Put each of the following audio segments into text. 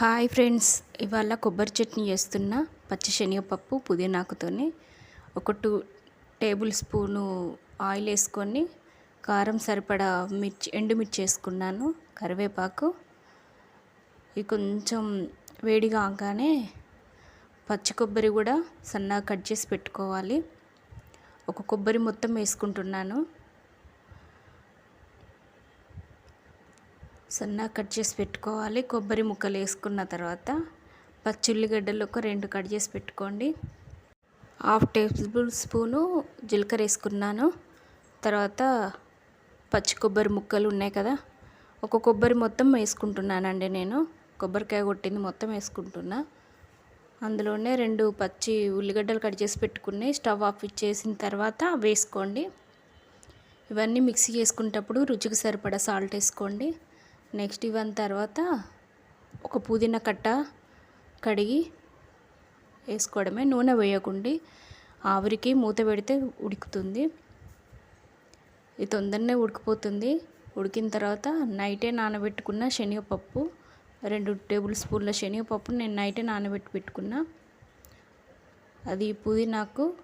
Hi friends ఇవాళ కొబ్బరి చట్నీ చేస్తున్న పచ్చి శనగపప్పు పుదీనాకుతోని ఒక టూ టేబుల్ స్పూను ఆయిల్ వేసుకొని కారం సరిపడా మిర్చి ఎండుమిర్చి వేసుకున్నాను కరివేపాకు. ఇది కొంచెం వేడిగా ఆగానే పచ్చి కొబ్బరి కూడా సన్నగా కట్ చేసి పెట్టుకోవాలి. ఒక కొబ్బరి మొత్తం వేసుకుంటున్నాను. సన్నా కట్ చేసి పెట్టుకోవాలి. కొబ్బరి ముక్కలు వేసుకున్న తర్వాత పచ్చి ఉల్లిగడ్డలు ఒక రెండు కట్ చేసి పెట్టుకోండి. హాఫ్ టేబుల్ స్పూను జీలకర్ర వేసుకున్నాను. తర్వాత పచ్చి కొబ్బరి ముక్కలు ఉన్నాయి కదా ఒక కొబ్బరి మొత్తం వేసుకుంటున్నానండి నేను. కొబ్బరికాయ కొట్టింది మొత్తం వేసుకుంటున్నా. అందులోనే రెండు పచ్చి ఉల్లిగడ్డలు కట్ చేసి పెట్టుకుని స్టవ్ ఆఫ్ ఇచ్చేసిన తర్వాత వేసుకోండి. ఇవన్నీ మిక్సీ చేసుకునేటప్పుడు రుచికి సరిపడా సాల్ట్ వేసుకోండి. నెక్స్ట్ ఇవన్న తర్వాత ఒక పుదీనా కట్ట కడిగి వేసుకోవడమే. నూనె వేయకుండి ఆవిరికి మూత పెడితే ఉడుకుతుంది. ఇది తొందరనే ఉడికిపోతుంది. ఉడికిన తర్వాత నైటే నానబెట్టుకున్న శనగపప్పు రెండు టేబుల్ స్పూన్ల శనగపప్పు నేను నైటే నానబెట్టి పెట్టుకున్నా. అది పుదీనాకు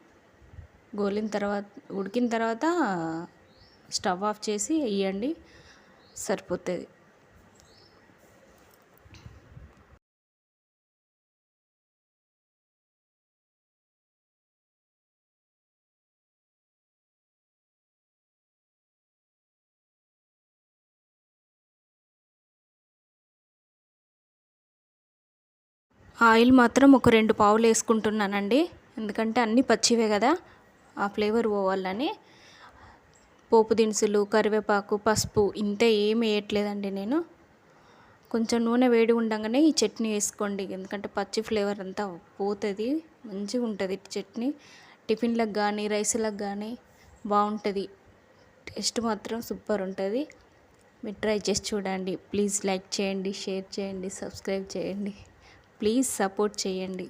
గోలిన తర్వాత ఉడికిన తర్వాత స్టవ్ ఆఫ్ చేసి వేయండి. సరిపోతుంది. ఆయిల్ మాత్రం ఒక రెండు పావులు వేసుకుంటున్నానండి. ఎందుకంటే అన్నీ పచ్చివే కదా. ఆ ఫ్లేవర్ పోవాలని. పోపు దినుసులు కరివేపాకు పసుపు ఇంతే ఏమి వేయట్లేదండి నేను. కొంచెం నూనె వేడి ఉండగానే ఈ చట్నీ వేసుకోండి. ఎందుకంటే పచ్చి ఫ్లేవర్ అంతా పోతుంది. మంచిగా ఉంటుంది చట్నీ. టిఫిన్లకు కానీ రైస్లకు కానీ బాగుంటుంది. టేస్ట్ మాత్రం సూపర్ ఉంటుంది. మీరు ట్రై చేసి చూడండి. ప్లీజ్ లైక్ చేయండి షేర్ చేయండి సబ్స్క్రైబ్ చేయండి. ప్లీజ్ సపోర్ట్ చేయండి.